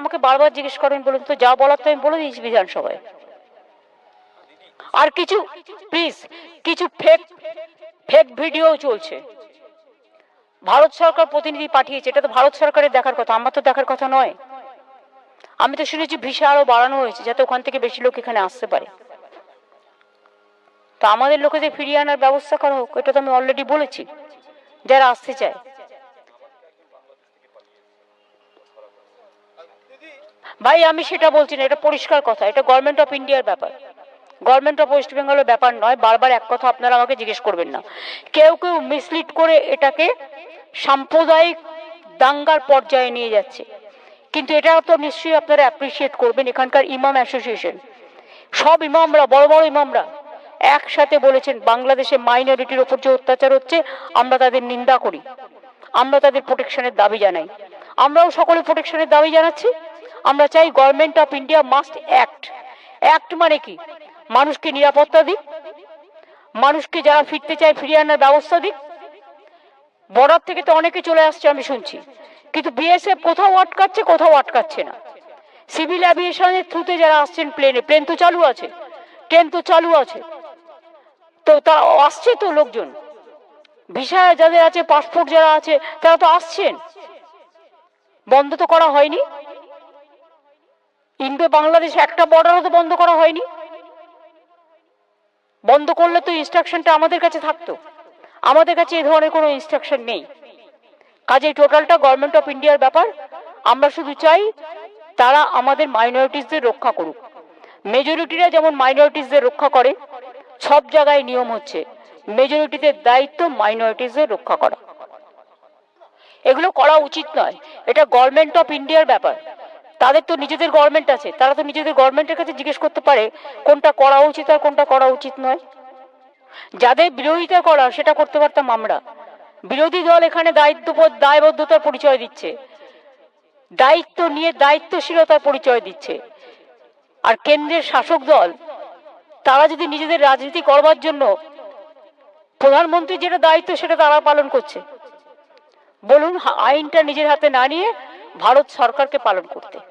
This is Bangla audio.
আমাকে বারবার জিজ্ঞেস করেন বলুন তো, যা বলার তো আমি বলে দিয়েছি বিধানসভায়। আর কিছু প্লিজ কিছু ফেক ফেক ভিডিও চলছে। ভারত সরকার প্রতিনিধি পাঠিয়েছে, এটা তো ভারত সরকারের দেখার কথা, আমার তো দেখার কথা নয়। আমি তো শুনেছি ভিসা আরও বাড়ানো হয়েছে, যাতে ওখান থেকে বেশি লোক এখানে আসতে পারে। তো আমাদের লোকেদের ফিরিয়ে আনার ব্যবস্থা করা হোক, এটা তো আমি অলরেডি বলেছি, যারা আসতে চায়। ভাই, আমি সেটা বলছি না, এটা পরিষ্কার কথা, এটা গভর্নমেন্ট অফ ইন্ডিয়ার ব্যাপার। গভর্নমেন্ট অফ ওয়েস্ট বেঙ্গলের ব্যাপার নয়, বারবার এক কথা আপনারা আমাকে জিজ্ঞেস করবেন না। কেউ কেউ মিসলিড করে এটাকে সাম্প্রদায়িক দাঙ্গার পর্যায়ে নিয়ে যাচ্ছে। কিন্তু এটা তো নিশ্চয়ই আপনারা অ্যাপ্রিসিয়েট করবেন এখানকার ইমাম অ্যাসোসিয়েশন সব ইমামরা, বড় বড় ইমামরা একসাথে বলেছেন, বাংলাদেশে মাইনরিটির ওপর যে অত্যাচার হচ্ছে, আমরা তাদের নিন্দা করি। আমরা তাদের প্রোটেকশনের দাবি জানাই। আমরাও সকলে প্রোটেকশনের দাবি জানাচ্ছি। আমরা চাই government of India must act act মানে কি? মানুষকে নিরাপত্তা দিক, মানুষকে যারা ফিরতে চায় ফিরিয়ে আনার ব্যবস্থা দিক। বর্ডার থেকে তো অনেকে চলে আসছে, আমি শুনছি। কিন্তু বিএসএফ কোথাও আটকাচ্ছে কোথাও আটকাচ্ছে না। সিভিল অ্যাভিয়েশনের থ্রুতে যারা আসছেন প্লেনে প্লেন তো চালু আছে ট্রেন তো চালু আছে। তো তারা আসছে তো লোকজন। ভিসা যাদের আছে পাসপোর্ট যারা আছে, তারা তো আসছেন। বন্ধ তো করা হয়নি। ইন্ডো বাংলাদেশ একটা বর্ডারও তো বন্ধ করা হয়নি। বন্ধ করলে তো ইনস্ট্রাকশনটা আমাদের কাছে থাকতো। আমাদের কাছে এ ধরনের কোনো ইনস্ট্রাকশন নেই। কাজেই টোটালটা গভর্নমেন্ট অফ ইন্ডিয়ার ব্যাপার। আমরা শুধু চাই তারা আমাদের মাইনরিটিসদের রক্ষা করুক। মেজরিটিরা যেমন মাইনরিটিসদের রক্ষা করে, সব জায়গায় নিয়ম হচ্ছে মেজরিটিদের দায়িত্ব মাইনরিটিসদের রক্ষা করা। এগুলো করা উচিত নয়। এটা গভর্নমেন্ট অফ ইন্ডিয়ার ব্যাপার। তাদের তো নিজেদের গভর্নমেন্ট আছে। তারা তো নিজেদের গভর্নমেন্টের কাছে জিজ্ঞেস করতে পারে, কোনটা করা উচিত আর কোনটা করা উচিত নয়। যাদের বিরোধিতা করা, সেটা করতে পারতাম আমরা। বিরোধী দল এখানে দায়িত্ববোধ, দায়বদ্ধতার পরিচয় দিচ্ছে। দায়িত্ব নিয়ে দায়িত্বশীলতার পরিচয় দিচ্ছে। আর কেন্দ্রের শাসক দল, তারা যদি নিজেদের রাজনীতি করবার জন্য প্রধানমন্ত্রী যেটা দায়িত্ব, সেটা তারা পালন করছে। বলুন, আইনটা নিজের হাতে না নিয়ে ভারত সরকারকে পালন করতে।